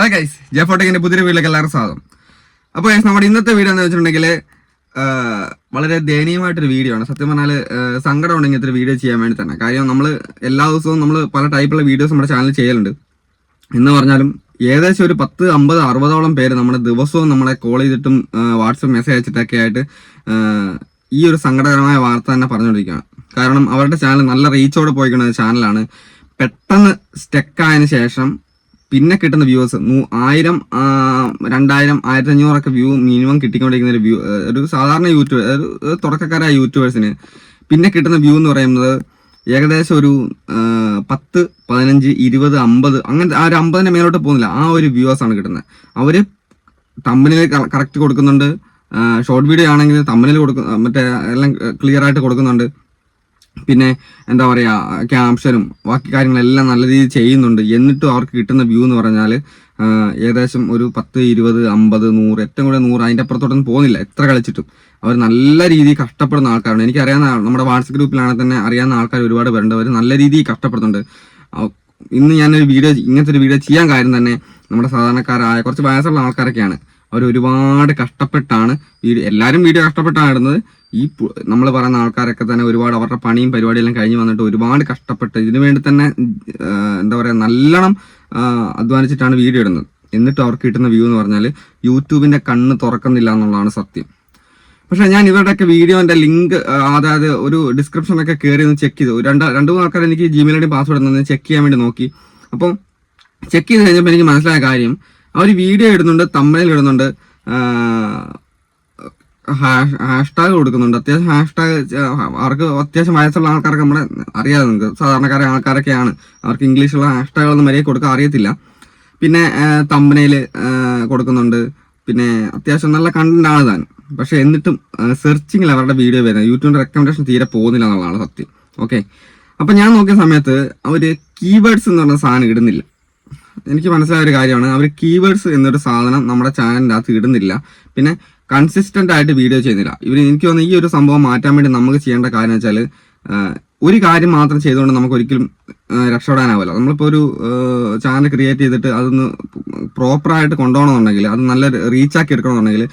Hi guys J ഫോട്ടോക്കിന്റെ പുതിയ വീട്ടിലേക്ക് എല്ലാവർക്കും സ്വാഗതം. അപ്പോൾ ഗൈസ് നമ്മുടെ ഇന്നത്തെ വീഡിയോ എന്ന് വെച്ചിട്ടുണ്ടെങ്കിൽ വളരെ ദയനീയമായിട്ടൊരു വീഡിയോ ആണ്. സത്യം പറഞ്ഞാൽ സങ്കടം ഉണ്ടെങ്കിൽ ഇത്ര വീഡിയോ ചെയ്യാൻ വേണ്ടി തന്നെ. കാര്യം നമ്മൾ എല്ലാ ദിവസവും നമ്മൾ പല ടൈപ്പുള്ള വീഡിയോസ് നമ്മുടെ ചാനലിൽ ചെയ്യലുണ്ട്. എന്ന് പറഞ്ഞാലും ഏകദേശം ഒരു പത്ത് അമ്പത് അറുപതോളം പേര് നമ്മുടെ ദിവസവും നമ്മളെ കോൾ ചെയ്തിട്ടും വാട്സപ്പ് മെസ്സേജ് അയച്ചിട്ടൊക്കെ ആയിട്ട് ഈ ഒരു സങ്കടകരമായ വാർത്ത തന്നെ പറഞ്ഞുകൊണ്ടിരിക്കുകയാണ്. കാരണം അവരുടെ ചാനൽ നല്ല റീച്ചോടെ പോയിക്കുന്ന ചാനലാണ് പെട്ടെന്ന് സ്റ്റെക്കായതിനു ശേഷം പിന്നെ കിട്ടുന്ന വ്യൂവേഴ്സ് ആയിരം രണ്ടായിരം ആയിരത്തി അഞ്ഞൂറൊക്കെ വ്യൂ മിനിമം കിട്ടിക്കൊണ്ടിരിക്കുന്ന ഒരു വ്യൂ ഒരു സാധാരണ യൂട്യൂബ് ഒരു തുടക്കക്കാരായ യൂട്യൂബേഴ്സിന് പിന്നെ കിട്ടുന്ന വ്യൂ എന്ന് പറയുന്നത് ഏകദേശം ഒരു പത്ത് പതിനഞ്ച് ഇരുപത് അമ്പത് അങ്ങനത്തെ ആ ഒരു അമ്പതിന്റെ മേലോട്ട് പോകുന്നില്ല. ആ ഒരു വ്യൂവേഴ്സാണ് കിട്ടുന്നത്. അവർ തമ്പനിൽ കറക്റ്റ് കൊടുക്കുന്നുണ്ട്. ഷോർട്ട് വീഡിയോ ആണെങ്കിൽ തമ്പനിൽ കൊടുക്കുന്ന മറ്റേ എല്ലാം ക്ലിയർ ആയിട്ട് കൊടുക്കുന്നുണ്ട്. പിന്നെ എന്താ പറയുക ക്യാപ്ഷനും ബാക്കി കാര്യങ്ങളെല്ലാം നല്ല രീതിയിൽ ചെയ്യുന്നുണ്ട്. എന്നിട്ടും അവർക്ക് കിട്ടുന്ന വ്യൂ എന്ന് പറഞ്ഞാൽ ഏകദേശം ഒരു പത്ത് ഇരുപത് അമ്പത് നൂറ് ഏറ്റവും കൂടുതൽ നൂറ് അതിന്റെ അപ്പുറത്തോട്ടൊന്നും പോകുന്നില്ല. എത്ര കളിച്ചിട്ടും. അവർ നല്ല രീതിയിൽ കഷ്ടപ്പെടുന്ന ആൾക്കാരാണ്. എനിക്ക് അറിയാവുന്ന ആൾ- നമ്മുടെ വാട്സപ്പ് ഗ്രൂപ്പിലാണെങ്കിൽ തന്നെ അറിയാവുന്ന ആൾക്കാർ ഒരുപാട് പേരുണ്ട്. അവർ നല്ല രീതിയിൽ കഷ്ടപ്പെടുന്നുണ്ട്. ഇന്ന് ഞാനൊരു വീഡിയോ ഇങ്ങനത്തെ ഒരു വീഡിയോ ചെയ്യാൻ കാര്യം തന്നെ നമ്മുടെ സാധാരണക്കാരായ കുറച്ച് വയസ്സുള്ള ആൾക്കാരൊക്കെയാണ്. അവർ ഒരുപാട് കഷ്ടപ്പെട്ടാണ് വീഡിയോ എല്ലാവരും വീഡിയോ കഷ്ടപ്പെട്ടാണ് ഇടുന്നത്. ഈ നമ്മൾ പറയുന്ന ആൾക്കാരൊക്കെ തന്നെ ഒരുപാട് അവരുടെ പണിയും പരിപാടിയെല്ലാം കഴിഞ്ഞ് വന്നിട്ട് ഒരുപാട് കഷ്ടപ്പെട്ട് ഇതിനു വേണ്ടി തന്നെ എന്താ പറയുക നല്ലോണം അധ്വാനിച്ചിട്ടാണ് വീഡിയോ ഇടുന്നത്. എന്നിട്ട് അവർക്ക് കിട്ടുന്ന വ്യൂ എന്ന് പറഞ്ഞാൽ യൂട്യൂബിന്റെ കണ്ണ് തുറക്കുന്നില്ല എന്നുള്ളതാണ് സത്യം. പക്ഷേ ഞാൻ ഇവരുടെയൊക്കെ വീഡിയോന്റെ ലിങ്ക് അതായത് ഒരു ഡിസ്ക്രിപ്ഷനൊക്കെ കയറി ഒന്ന് ചെക്ക് ചെയ്തു. രണ്ട് രണ്ട് മൂന്ന് ആൾക്കാർ എനിക്ക് ജിമെയിലിന്റെ പാസ്വേഡ് തന്നെ ചെക്ക് ചെയ്യാൻ വേണ്ടി നോക്കി. അപ്പോൾ ചെക്ക് ചെയ്ത് കഴിഞ്ഞപ്പോൾ എനിക്ക് മനസ്സിലായ കാര്യം അവർ വീഡിയോ ഇടുന്നുണ്ട് തമ്മയിൽ ഇടുന്നുണ്ട് ഹാഷ്ടാഗ് കൊടുക്കുന്നുണ്ട്. അത്യാവശ്യം ഹാഷ്ടാഗ് അവർക്ക് അത്യാവശ്യം വയസ്സുള്ള ആൾക്കാർക്ക് നമ്മുടെ അറിയാതെ നമുക്ക് സാധാരണക്കാരെ ആൾക്കാരൊക്കെയാണ്. അവർക്ക് ഇംഗ്ലീഷുള്ള ഹാഷ്ടാഗുകളൊന്നും മര്യാദ കൊടുക്കാൻ അറിയത്തില്ല. പിന്നെ തമ്പനയിൽ കൊടുക്കുന്നുണ്ട്. പിന്നെ അത്യാവശ്യം നല്ല കണ്ടന്റ് ആണ് താൻ. പക്ഷെ എന്നിട്ടും സെർച്ചിങ്ങിൽ അവരുടെ വീഡിയോ വരുന്നത്. യൂട്യൂബിന്റെ റെക്കമെൻഡേഷൻ തീരെ പോകുന്നില്ല എന്നുള്ളതാണ് സത്യം. ഓക്കെ അപ്പൊ ഞാൻ നോക്കിയ സമയത്ത് അവർ കീവേഡ്സ് എന്ന് പറഞ്ഞ സാധനം ഇടുന്നില്ല. എനിക്ക് മനസ്സിലായ ഒരു കാര്യമാണ്. അവർ കീവേഡ്സ് എന്നൊരു സാധനം നമ്മുടെ ചാനലിന്റെ അകത്ത് ഇടുന്നില്ല. പിന്നെ കൺസിസ്റ്റന്റ് ആയിട്ട് വീഡിയോ ചെയ്യുന്നില്ല. ഇവർ എനിക്ക് തോന്നുന്നു ഈ ഒരു സംഭവം മാറ്റാൻ വേണ്ടി നമുക്ക് ചെയ്യേണ്ട കാര്യം വെച്ചാൽ ഒരു കാര്യം മാത്രം ചെയ്തുകൊണ്ട് നമുക്ക് ഒരിക്കലും രക്ഷപ്പെടാനാവില്ല. നമ്മളിപ്പോൾ ഒരു ചാനൽ ക്രിയേറ്റ് ചെയ്തിട്ട് അതൊന്ന് പ്രോപ്പറായിട്ട് കൊണ്ടുപോകണമെന്നുണ്ടെങ്കിൽ അത് നല്ല റീച്ചാക്കി എടുക്കണമെന്നുണ്ടെങ്കിൽ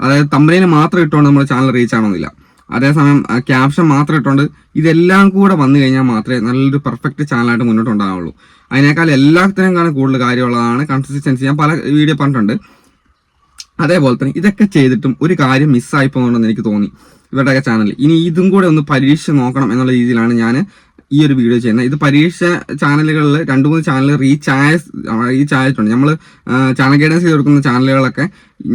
അതായത് തമ്പനയിൽ മാത്രം ഇട്ടുകൊണ്ട് നമ്മുടെ ചാനൽ റീച്ച് ആവണമെന്നില്ല. അതേസമയം ക്യാപ്ഷൻ മാത്രം ഇട്ടുകൊണ്ട് ഇതെല്ലാം കൂടെ വന്നു കഴിഞ്ഞാൽ മാത്രമേ നല്ലൊരു പെർഫെക്റ്റ് ചാനലായിട്ട് മുന്നോട്ട് ഉണ്ടാവുള്ളൂ അതിനേക്കാൾ എല്ലാത്തിനും കാണാൻ കൂടുതൽ കാര്യമുള്ളതാണ് കൺസിസ്റ്റൻസി ഞാൻ പല വീഡിയോ പറഞ്ഞിട്ടുണ്ട്. അതേപോലെ തന്നെ ഇതൊക്കെ ചെയ്തിട്ടും ഒരു കാര്യം മിസ്സായി പോകുന്നുണ്ടെന്ന് എനിക്ക് തോന്നി ഇവരുടെയൊക്കെ ചാനൽ ഇനി ഇതും കൂടെ ഒന്ന് പരീക്ഷിച്ച് നോക്കണം എന്നുള്ള രീതിയിലാണ് ഞാൻ ഈ ഒരു വീഡിയോ ചെയ്യുന്നത്. ഇത് പരീക്ഷ ചാനലുകളിൽ രണ്ട് മൂന്ന് ചാനൽ റീച്ച് ആയ റീച്ച് ആയിട്ടുണ്ട് നമ്മൾ ചാനൽ ഗൈഡൻസ് ചെയ്ത് കൊടുക്കുന്ന ചാനലുകളൊക്കെ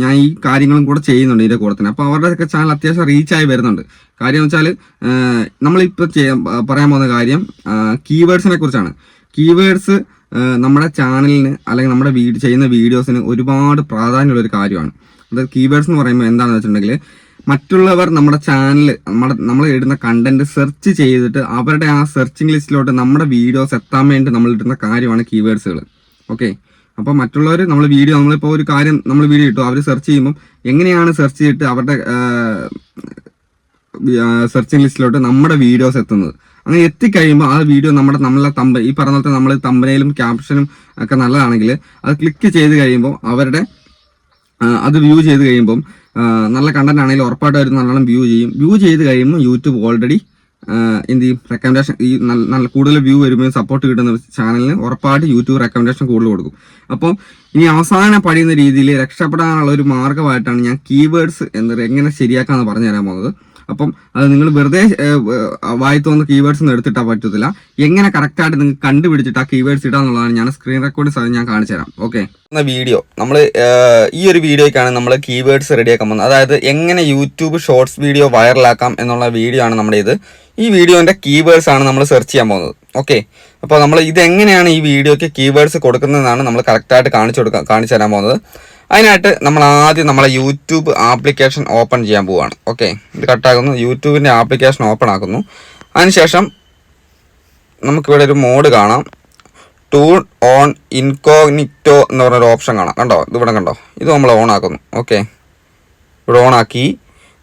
ഞാൻ ഈ കാര്യങ്ങളും കൂടെ ചെയ്യുന്നുണ്ട് ഇതിന്റെ കൂടെ തന്നെ. അപ്പോൾ അവരുടെയൊക്കെ ചാനൽ അത്യാവശ്യം റീച്ചായി വരുന്നുണ്ട്. കാര്യം വെച്ചാൽ നമ്മളിപ്പോൾ ചെയ്യാൻ പറയാൻ പോകുന്ന കാര്യം കീവേഡ്സിനെ കുറിച്ചാണ്. കീവേഡ്സ് നമ്മുടെ ചാനലിന് അല്ലെങ്കിൽ നമ്മുടെ വീഡിയോ ചെയ്യുന്ന വീഡിയോസിന് ഒരുപാട് പ്രാധാന്യമുള്ള ഒരു കാര്യമാണ്. അതായത് കീവേഡ്സ് എന്ന് പറയുമ്പോൾ എന്താണെന്ന് വെച്ചിട്ടുണ്ടെങ്കിൽ മറ്റുള്ളവർ നമ്മുടെ ചാനൽ നമ്മുടെ നമ്മൾ ഇടുന്ന കണ്ടന്റ് സെർച്ച് ചെയ്തിട്ട് അവരുടെ ആ സെർച്ചിങ് ലിസ്റ്റിലോട്ട് നമ്മുടെ വീഡിയോസ് എത്താൻ വേണ്ടി നമ്മൾ ഇടുന്ന കാര്യമാണ് കീവേഡ്സുകൾ ഓക്കെ അപ്പോൾ മറ്റുള്ളവർ നമ്മൾ വീഡിയോ നമ്മളിപ്പോൾ ഒരു കാര്യം നമ്മൾ വീഡിയോ ഇട്ടു അവർ സെർച്ച് ചെയ്യുമ്പോൾ എങ്ങനെയാണ് സെർച്ച് ചെയ്തിട്ട് അവരുടെ സെർച്ചിങ് ലിസ്റ്റിലോട്ട് നമ്മുടെ വീഡിയോസ് എത്തുന്നത്? അങ്ങനെ എത്തിക്കഴിയുമ്പോൾ ആ വീഡിയോ നമ്മുടെ നമ്മളെ തമ്പ ഈ പറഞ്ഞ നമ്മൾ തമ്പനയിലും ക്യാപ്ഷനും ഒക്കെ നല്ലതാണെങ്കിൽ അത് ക്ലിക്ക് ചെയ്ത് കഴിയുമ്പോൾ അവരുടെ അത് വ്യൂ ചെയ്ത് കഴിയുമ്പം നല്ല കണ്ടന്റ് ആണെങ്കിലും ഉറപ്പായിട്ട് അവർ നല്ലോണം വ്യൂ ചെയ്യും. വ്യൂ ചെയ്ത് കഴിയുമ്പോൾ യൂട്യൂബ് ഓൾറെഡി എന്ത് ചെയ്യും? റെക്കമെൻഡേഷൻ ഈ നല്ല കൂടുതൽ വ്യൂ വരുമ്പോൾ സപ്പോർട്ട് കിട്ടുന്ന ചാനലിന് ഉറപ്പായിട്ട് യൂട്യൂബ് റെക്കമെൻഡേഷൻ കൂടുതൽ കൊടുക്കും. അപ്പോൾ ഇനി അവസാന പഠിയുന്ന രീതിയിൽ രക്ഷപ്പെടാനുള്ള ഒരു മാർഗമായിട്ടാണ് ഞാൻ കീവേഡ്സ് എന്നത് എങ്ങനെ ശരിയാക്കാന്ന് പറഞ്ഞു തരാൻ പോകുന്നത്. അപ്പം നിങ്ങൾ വെറുതെ വായി തോന്നുന്ന കീവേഡ്സ് ഒന്നും എടുത്തിട്ടാ പറ്റത്തില്ല. എങ്ങനെ കറക്റ്റായിട്ട് നിങ്ങൾക്ക് കണ്ടുപിടിച്ചിട്ട് ആ കീവേഡ്സ് ഇടാന്നുള്ളതാണ് ഞാൻ സ്ക്രീൻ റെക്കോർഡ് ഞാൻ കാണിച്ചു തരാം. ഓക്കെ വീഡിയോ നമ്മൾ ഈ ഒരു വീഡിയോയ്ക്കാണ് നമ്മൾ കീവേഡ്സ് റെഡിയാക്കാൻ പോകുന്നത്. അതായത് എങ്ങനെ യൂട്യൂബ് ഷോർട്സ് വീഡിയോ വൈറലാക്കാം എന്നുള്ള വീഡിയോ ആണ് നമ്മുടെ ഇത്. ഈ വീഡിയോന്റെ കീവേഡ്സ് ആണ് നമ്മൾ സെർച്ച് ചെയ്യാൻ പോകുന്നത്. ഓക്കെ അപ്പോൾ നമ്മൾ ഇതെങ്ങനെയാണ് ഈ വീഡിയോയ്ക്ക് കീവേഡ്സ് കൊടുക്കുന്നതെന്നാണ് നമ്മൾ കറക്റ്റായിട്ട് കാണിച്ചു കൊടുക്കാൻ കാണിച്ചു തരാൻ പോകുന്നത്. അതിനായിട്ട് നമ്മൾ ആദ്യം നമ്മളെ യൂട്യൂബ് ആപ്ലിക്കേഷൻ ഓപ്പൺ ചെയ്യാൻ പോവുകയാണ് ഓക്കെ ഇത് കട്ടാക്കുന്നു യൂട്യൂബിന്റെ ആപ്ലിക്കേഷൻ ഓപ്പൺ ആക്കുന്നു. അതിനുശേഷം നമുക്കിവിടെ ഒരു മോഡ് കാണാം. ടൂൺ ഓൺ ഇൻകോഗ്നിറ്റോ എന്ന് പറഞ്ഞൊരു ഓപ്ഷൻ കാണാം. കണ്ടോ? ഇത് ഇവിടെ കണ്ടോ? ഇത് നമ്മൾ ഓൺ ആക്കുന്നു. ഓക്കെ ഇവിടെ ഓൺ ആക്കി.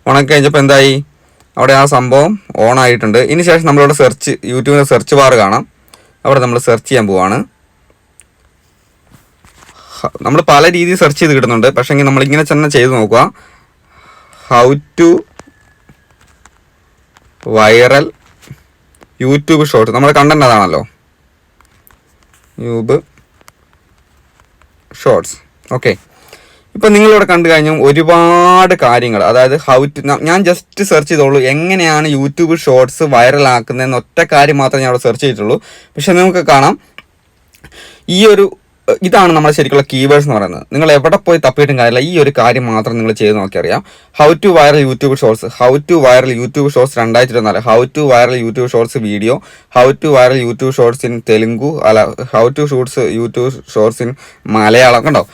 ഓൺ ആക്കി കഴിഞ്ഞപ്പോൾ എന്തായി? അവിടെ ആ സംഭവം ഓൺ ആയിട്ടുണ്ട്. ഇനി ശേഷം നമ്മളിവിടെ സെർച്ച് യൂട്യൂബിന്റെ സെർച്ച് ബാർ കാണാം. അവിടെ നമ്മൾ സെർച്ച് ചെയ്യാൻ പോവാണ്. നമ്മൾ പല രീതിയിൽ സെർച്ച് ചെയ്ത് കിട്ടുന്നുണ്ട്. നമ്മൾ ഇങ്ങനെ തന്നെ ചെയ്ത് നോക്കുക. How to viral YouTube short നമ്മുടെ കണ്ടന്റ് അതാണല്ലോ. യൂബ് ഷോർട്സ് ഓക്കെ ഇപ്പം നിങ്ങളിവിടെ കണ്ടു കഴിഞ്ഞാൽ ഒരുപാട് കാര്യങ്ങൾ അതായത് ഹൗ ടു ഞാൻ ജസ്റ്റ് സെർച്ച് ചെയ്തോളൂ. എങ്ങനെയാണ് യൂട്യൂബ് ഷോർട്സ് വൈറലാക്കുന്നതെന്ന് ഒറ്റ കാര്യം മാത്രമേ ഞാൻ അവിടെ സെർച്ച് ചെയ്തിട്ടുള്ളൂ. പക്ഷെ നിങ്ങൾക്ക് കാണാം. ഈ ഒരു ഇതാണ് നമ്മൾ ശരിക്കുള്ള കീവേഡ്സ് എന്ന് പറയുന്നത്. നിങ്ങൾ എവിടെ പോയി തപ്പിയിട്ടും കാര്യമില്ല. ഈ ഒരു കാര്യം മാത്രം നിങ്ങൾ ചെയ്ത് നോക്കിയറിയാം. How to viral YouTube shorts how to viral YouTube shorts രണ്ടായിരത്തി ഇരുപത്തിനാല് how to viral YouTube shorts video how to viral YouTube shorts in Telugu അല്ല how to shoots YouTube shorts in Malayalam കണ്ടോ?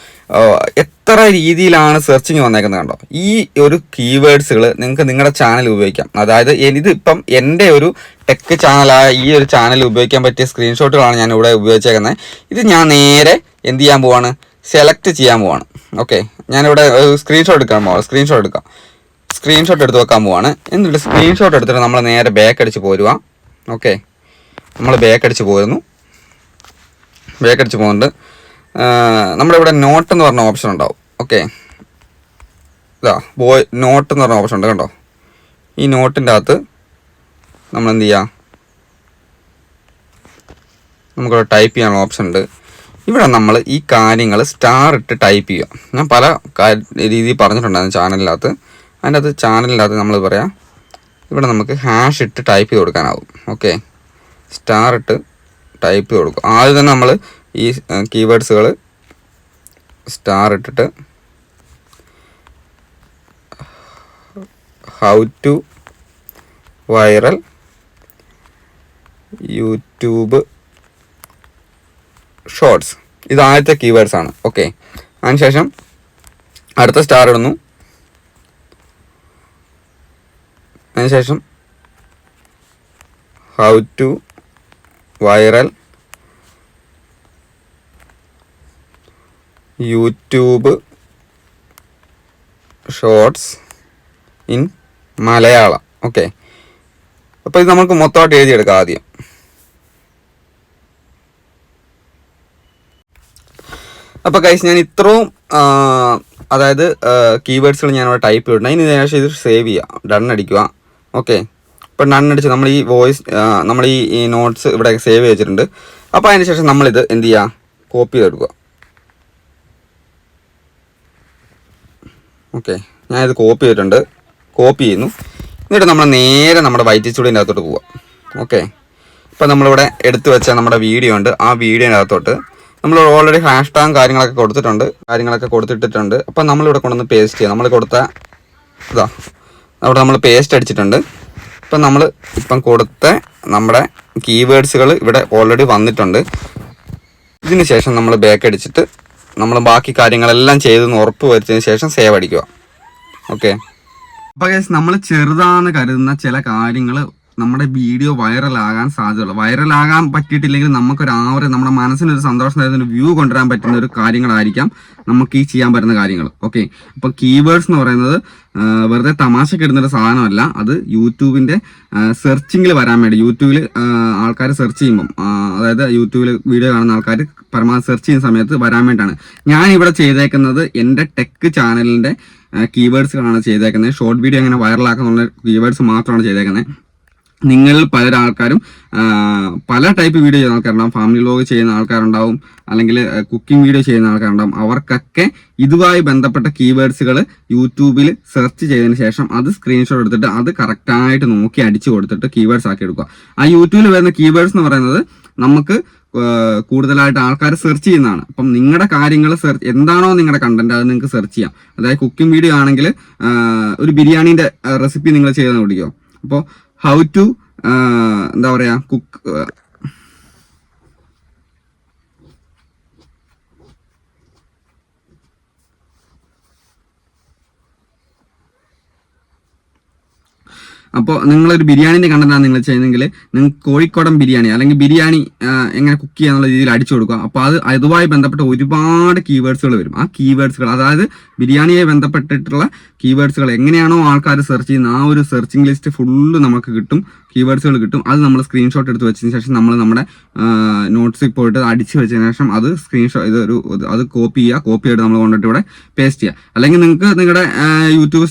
എത്ര രീതിയിലാണ് സെർച്ചിങ് വന്നേക്കുന്നത് കണ്ടോ? ഈ ഒരു കീവേഡ്സുകൾ നിങ്ങൾക്ക് നിങ്ങളുടെ ചാനൽ ഉപയോഗിക്കാം. അതായത് ഇതിപ്പം എന്റെ ഒരു ടെക് ചാനലായ ഈ ഒരു ചാനൽ ഉപയോഗിക്കാൻ പറ്റിയ സ്ക്രീൻഷോട്ടുകളാണ് ഞാൻ ഇവിടെ ഉപയോഗിച്ചേക്കുന്നത് ഇത് ഞാൻ നേരെ എന്ത് ചെയ്യാൻ പോവാണ്? സെലക്ട് ചെയ്യാൻ പോവാണ്. ഓക്കെ ഞാനിവിടെ സ്ക്രീൻഷോട്ട് എടുക്കാൻ പോവാം. സ്ക്രീൻഷോട്ട് എടുക്കാം. സ്ക്രീൻഷോട്ട് എടുത്ത് വെക്കാൻ പോവാണ്. എന്നിട്ട് സ്ക്രീൻഷോട്ട് എടുത്തിട്ട് നമ്മൾ നേരെ ബാക്ക് അടിച്ച് പോരുക ഓക്കെ നമ്മൾ ബാക്ക് അടിച്ച് പോരുന്നു. ബാക്ക് അടിച്ച് പോകുന്നുണ്ട്. നമ്മുടെ ഇവിടെ നോട്ട് എന്ന് പറഞ്ഞ ഓപ്ഷൻ ഉണ്ടാവും. ഓക്കെ ഇതാ ബോയ് നോട്ട് എന്ന് പറഞ്ഞ ഓപ്ഷൻ ഉണ്ട് കണ്ടോ? ഈ നോട്ടിന്റെ അകത്ത് നമ്മൾ എന്ത് ചെയ്യുക നമുക്കിവിടെ ടൈപ്പ് ചെയ്യാനുള്ള ഓപ്ഷൻ ഉണ്ട്. ഇവിടെ നമ്മൾ ഈ കാര്യങ്ങൾ സ്റ്റാർ ഇട്ട് ടൈപ്പ് ചെയ്യുക. ഞാൻ പല രീതി പറഞ്ഞിട്ടുണ്ടായിരുന്നു ചാനലിനകത്ത് അതിന്റെ അകത്ത് ചാനലിനകത്ത് നമ്മൾ പറയാം ഇവിടെ നമുക്ക് ഹാഷ് ഇട്ട് ടൈപ്പ് ചെയ്ത് കൊടുക്കാനാവും. ഓക്കെ സ്റ്റാർ ഇട്ട് ടൈപ്പ് ചെയ്ത് കൊടുക്കും. ആദ്യം തന്നെ നമ്മൾ ഈ കീവേഡ്സുകൾ സ്റ്റാർ ഇട്ടിട്ട് how to viral YouTube shorts ഇത് ആദ്യത്തെ കീവേഡ്സ് ആണ്. ഓക്കെ അതിനുശേഷം അടുത്ത സ്റ്റാർ ഇടുന്നു. അതിനുശേഷം how to viral YouTube shorts in Malayalam. Okay. അപ്പോൾ ഇത് നമുക്ക് മൊത്തമായിട്ട് എഴുതിയെടുക്കാം ആദ്യം. അപ്പോൾ കൈസ് ഞാൻ ഇത്രയും അതായത് കീവേഡ്സുകൾ ഞാനിവിടെ ടൈപ്പ് ചെയ്തിട്ടുണ്ട്. അതിന് ശേഷം ഇത് സേവ് ചെയ്യുക ഡൺ അടിക്കുക. ഓക്കെ. ഇപ്പം ഡൺ അടിച്ച് നമ്മൾ ഈ വോയിസ് നമ്മൾ ഈ നോട്ട്സ് ഇവിടെ സേവ് ചെയ്തിട്ടുണ്ട്. അപ്പോൾ അതിന് ശേഷം നമ്മളിത് എന്ത് ചെയ്യുക കോപ്പി ചെയ്തെടുക്കുക ഓക്കെ. ഞാനിത് കോപ്പി ചെയ്തിട്ടുണ്ട്. കോപ്പി ചെയ്യുന്നു. എന്നിട്ട് നമ്മൾ നേരെ നമ്മുടെ വൈറ്റ് സ്റ്റുഡിയോന്റെ അകത്തോട്ട് പോവാം. ഓക്കെ. ഇപ്പം നമ്മളിവിടെ എടുത്തു വെച്ച നമ്മുടെ വീഡിയോ ഉണ്ട്. ആ വീഡിയോന്റെ അകത്തോട്ട് നമ്മൾ ഓൾറെഡി ഹാഷ് ടാഗ് കാര്യങ്ങളൊക്കെ കൊടുത്തിട്ടുണ്ട്. കാര്യങ്ങളൊക്കെ കൊടുത്തിട്ടിട്ടുണ്ട്. അപ്പം നമ്മളിവിടെ കൊണ്ടുവന്ന് പേസ്റ്റ് ചെയ്യാം. നമ്മൾ കൊടുത്ത ഇതാ. അവിടെ നമ്മൾ പേസ്റ്റ് അടിച്ചിട്ടുണ്ട്. ഇപ്പം നമ്മൾ ഇപ്പം കൊടുത്ത നമ്മുടെ കീവേഡ്സുകൾ ഇവിടെ ഓൾറെഡി വന്നിട്ടുണ്ട്. ഇതിന് ശേഷം നമ്മൾ ബാക്ക് അടിച്ചിട്ട് നമ്മൾ ബാക്കി കാര്യങ്ങളെല്ലാം ചെയ്തെന്ന് ഉറപ്പ് വരുത്തിയതിന് ശേഷം സേവ് അടിക്കുക. ഓക്കെ അപ്പൊ നമ്മൾ ചെറുതാന്ന് കരുതുന്ന ചില കാര്യങ്ങൾ നമ്മുടെ വീഡിയോ വൈറലാകാൻ സാധ്യതയുള്ളൂ വൈറലാകാൻ പറ്റിയിട്ടില്ലെങ്കിൽ നമുക്കൊരു ആവറേജ് നമ്മുടെ മനസ്സിനൊരു സന്തോഷം തരുന്ന വ്യൂ കൊണ്ടുവരാൻ പറ്റുന്ന ഒരു കാര്യങ്ങളായിരിക്കാം നമുക്ക് ഈ ചെയ്യാൻ പറ്റുന്ന കാര്യങ്ങൾ. ഓക്കെ അപ്പൊ കീവേഡ്സ് എന്ന് പറയുന്നത് വെറുതെ തമാശക്ക് ഇടുന്ന സാധനമല്ല. അത് യൂട്യൂബിന്റെ സെർച്ചിങ്ങിൽ വരാൻ വേണ്ടി യൂട്യൂബിൽ ആൾക്കാർ സെർച്ച് ചെയ്യുമ്പം അതായത് യൂട്യൂബിൽ വീഡിയോ കാണുന്ന ആൾക്കാർ പരമാവധി സെർച്ച് ചെയ്യുന്ന സമയത്ത് വരാൻ വേണ്ടിയിട്ടാണ്. ഞാൻ ഇവിടെ ചെയ്തേക്കുന്നത് എന്റെ ടെക് ചാനലിന്റെ കീവേഡ്സുകളാണ് ചെയ്തേക്കുന്നത്. ഷോർട്ട് വീഡിയോ അങ്ങനെ വൈറലാക്കുന്നുള്ള കീവേഡ്സ് മാത്രമാണ് ചെയ്തേക്കുന്നത്. നിങ്ങളിൽ പല ആൾക്കാരും പല ടൈപ്പ് വീഡിയോ ചെയ്യുന്ന ആൾക്കാരുണ്ടാവും. ഫാമിലി വ്ലോഗ് ചെയ്യുന്ന ആൾക്കാരുണ്ടാവും. അല്ലെങ്കിൽ കുക്കിംഗ് വീഡിയോ ചെയ്യുന്ന ആൾക്കാരുണ്ടാവും. അവർക്കൊക്കെ ഇതുമായി ബന്ധപ്പെട്ട കീവേഡ്സുകൾ യൂട്യൂബിൽ സെർച്ച് ചെയ്തതിന് ശേഷം അത് സ്ക്രീൻഷോട്ട് എടുത്തിട്ട് അത് കറക്റ്റായിട്ട് നോക്കി അടിച്ചു കൊടുത്തിട്ട് കീവേഡ്സ് ആക്കി എടുക്കുക. ആ യൂട്യൂബിൽ വരുന്ന കീവേഡ്സ് എന്ന് പറയുന്നത് നമുക്ക് കൂടുതലായിട്ട് ആൾക്കാർ സെർച്ച് ചെയ്യുന്നതാണ്. അപ്പം നിങ്ങളുടെ കാര്യങ്ങൾ സെർച്ച് എന്താണോ നിങ്ങളുടെ കണ്ടന്റ് അത് നിങ്ങൾക്ക് സെർച്ച് ചെയ്യാം. അതായത് കുക്കിംഗ് വീഡിയോ ആണെങ്കിൽ ഒരു ബിരിയാണീന്റെ റെസിപ്പി നിങ്ങൾ ചെയ്യുന്ന പിടിക്കുമോ അപ്പോൾ ഹൗ ടു എന്താ പറയാ കുക്ക് അപ്പോൾ നിങ്ങളൊരു ബിരിയാണിന്റെ കണ്ടന്റാണ് നിങ്ങൾ ചെയ്യുന്നതെങ്കിൽ നിങ്ങൾ കോഴിക്കോടൻ ബിരിയാണി അല്ലെങ്കിൽ ബിരിയാണി എങ്ങനെ കുക്ക് ചെയ്യാന്നുള്ള രീതിയിൽ അടിച്ചു കൊടുക്കുക. അപ്പോൾ അത് അതുമായി ബന്ധപ്പെട്ട ഒരുപാട് കീവേഡ്സുകൾ വരും. ആ കീവേഡ്സുകൾ അതായത് ബിരിയാണിയെ ബന്ധപ്പെട്ടിട്ടുള്ള കീവേഡ്സുകൾ എങ്ങനെയാണോ ആൾക്കാർ സെർച്ച് ചെയ്യുന്ന ആ ഒരു സെർച്ചിങ് ലിസ്റ്റ് ഫുള്ള് നമുക്ക് കിട്ടും. കീവേഡ്സുകൾ കിട്ടും. അത് നമ്മൾ സ്ക്രീൻഷോട്ട് എടുത്ത് വെച്ചതിന് ശേഷം നമ്മൾ നമ്മുടെ നോട്ട്സിൽ പോയിട്ട് അടിച്ച് വെച്ചതിന് ശേഷം അത് സ്ക്രീൻഷോട്ട് ഇത് ഒരു അത് കോപ്പി ചെയ്യുക. കോപ്പി ചെയ്ത് നമ്മൾ കൊണ്ടിട്ട് ഇവിടെ പേസ്റ്റ് ചെയ്യുക. അല്ലെങ്കിൽ നിങ്ങൾക്ക് നിങ്ങളുടെ യൂട്യൂബ്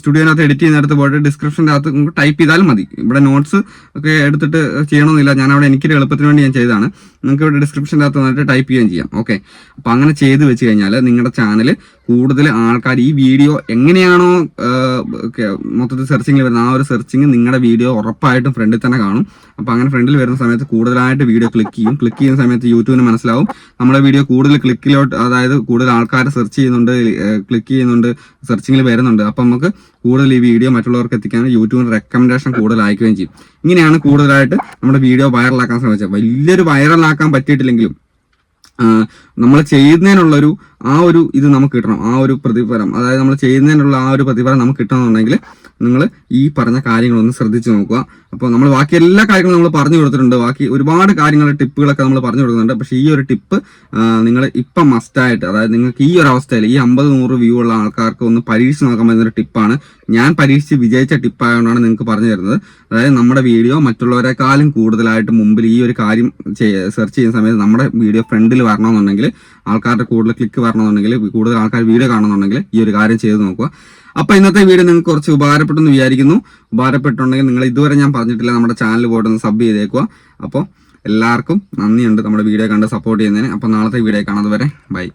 സ്റ്റുഡിയോനകത്ത് എഡിറ്റ് ചെയ്യുന്നിടത്ത് പോയിട്ട് ഡിസ്ക്രിപ്ഷന്റെ അകത്ത് നിങ്ങൾക്ക് ടൈപ്പ് ചെയ്താലും മതി. ഇവിടെ നോട്ട്സ് ഒക്കെ എടുത്തിട്ട് ചെയ്യണമെന്നില്ല. ഞാൻ അവിടെ എനിക്കൊരു എളുപ്പത്തിന് വേണ്ടി ഞാൻ ചെയ്തതാണ്. നിങ്ങൾക്ക് ഇവിടെ ഡിസ്ക്രിപ്ഷന്റെ അകത്ത് വന്നിട്ട് ടൈപ്പ് ചെയ്യുകയും ചെയ്യാം. ഓക്കെ അപ്പോൾ അങ്ങനെ ചെയ്ത് വെച്ച് കഴിഞ്ഞാൽ നിങ്ങളുടെ ചാനൽ കൂടുതൽ ആൾക്കാർ ഈ വീഡിയോ എങ്ങനെയാണോ മൊത്തത്തിൽ സെർച്ചിങ്ങിൽ വരുന്ന ആ ഒരു സെർച്ചിങ് നിങ്ങളുടെ വീഡിയോ ഉറപ്പായിട്ടും ഫ്രണ്ടിൽ തന്നെ കാണും. അപ്പോൾ അങ്ങനെ ഫ്രണ്ടിൽ വരുന്ന സമയത്ത് കൂടുതലായിട്ട് വീഡിയോ ക്ലിക്ക് ചെയ്യും. ക്ലിക്ക് ചെയ്യുന്ന സമയത്ത് യൂട്യൂബിന് മനസ്സിലാവും. നമ്മുടെ വീഡിയോ കൂടുതൽ ക്ലിക്കിലോട്ട് അതായത് കൂടുതൽ ആൾക്കാർ സെർച്ച് ചെയ്യുന്നുണ്ട് ക്ലിക്ക് ചെയ്യുന്നുണ്ട് സെർച്ചിങ്ങിൽ വരുന്നുണ്ട്. അപ്പം നമുക്ക് കൂടുതൽ ഈ വീഡിയോ മറ്റുള്ളവർക്ക് എത്തിക്കാൻ യൂട്യൂബിന് റെക്കമെൻഡേഷൻ കൂടുതൽ അയക്കുകയും ചെയ്യും. ഇങ്ങനെയാണ് കൂടുതലായിട്ട് നമ്മുടെ വീഡിയോ വൈറലാക്കാൻ ശ്രമിച്ചത്. വലിയൊരു വൈറലാക്കാൻ പറ്റിയിട്ടില്ലെങ്കിലും നമ്മൾ ചെയ്യുന്നതിനുള്ളൊരു ആ ഒരു ഇത് നമുക്ക് കിട്ടണം ആ ഒരു പ്രതിഫലം. അതായത് നമ്മൾ ചെയ്യുന്നതിനുള്ള ആ ഒരു പ്രതിഫലം നമുക്ക് കിട്ടണമെന്നുണ്ടെങ്കിൽ നിങ്ങൾ ഈ പറഞ്ഞ കാര്യങ്ങളൊന്ന് ശ്രദ്ധിച്ചു നോക്കുക. അപ്പോൾ നമ്മൾ ബാക്കി എല്ലാ കാര്യങ്ങളും നമ്മൾ പറഞ്ഞു കൊടുത്തിട്ടുണ്ട്. ബാക്കി ഒരുപാട് കാര്യങ്ങൾ ടിപ്പുകളൊക്കെ നമ്മൾ പറഞ്ഞു കൊടുക്കുന്നുണ്ട്. പക്ഷേ ഈ ഒരു ടിപ്പ് നിങ്ങൾ ഇപ്പം മസ്റ്റായിട്ട് അതായത് നിങ്ങൾക്ക് ഈ ഒരു അവസ്ഥയിൽ ഈ അമ്പത് നൂറ് വ്യൂ ഉള്ള ആൾക്കാർക്ക് ഒന്ന് പരീക്ഷിച്ച് നോക്കാൻ പറ്റുന്ന ഒരു ടിപ്പാണ്. ഞാൻ പരീക്ഷിച്ച് വിജയിച്ച ടിപ്പായതുകൊണ്ടാണ് നിങ്ങൾക്ക് പറഞ്ഞു തരുന്നത്. അതായത് നമ്മുടെ വീഡിയോ മറ്റുള്ളവരെക്കാളും കൂടുതലായിട്ട് മുമ്പിൽ ഈ ഒരു കാര്യം സെർച്ച് ചെയ്യുന്ന സമയത്ത് നമ്മുടെ വീഡിയോ ഫ്രണ്ടിൽ വരണമെന്നുണ്ടെങ്കിൽ ആൾക്കാരുടെ കൂടുതൽ ക്ലിക്ക് വരണമെന്നുണ്ടെങ്കിൽ കൂടുതൽ ആൾക്കാർ വീഡിയോ കാണണമെന്നുണ്ടെങ്കിൽ ഈ ഒരു കാര്യം ചെയ്ത് നോക്കുക. അപ്പോൾ ഇന്നത്തെ വീഡിയോ നിങ്ങൾക്ക് കുറച്ച് ഉപകാരപ്പെട്ടെന്ന് വിചാരിക്കുന്നു. ഉപകാരപ്പെട്ടുണ്ടെങ്കിൽ നിങ്ങൾ ഇതുവരെ ഞാൻ പറഞ്ഞിട്ടില്ല നമ്മുടെ ചാനൽ പോയിട്ട് ഒന്ന് സബ് ചെയ്തേക്കുക. അപ്പോൾ എല്ലാവർക്കും നന്ദിയുണ്ട് നമ്മുടെ വീഡിയോ കണ്ട് സപ്പോർട്ട് ചെയ്യുന്നതിന്. അപ്പോൾ നാളത്തെ വീഡിയോ കാണാതെ വരെ ബൈ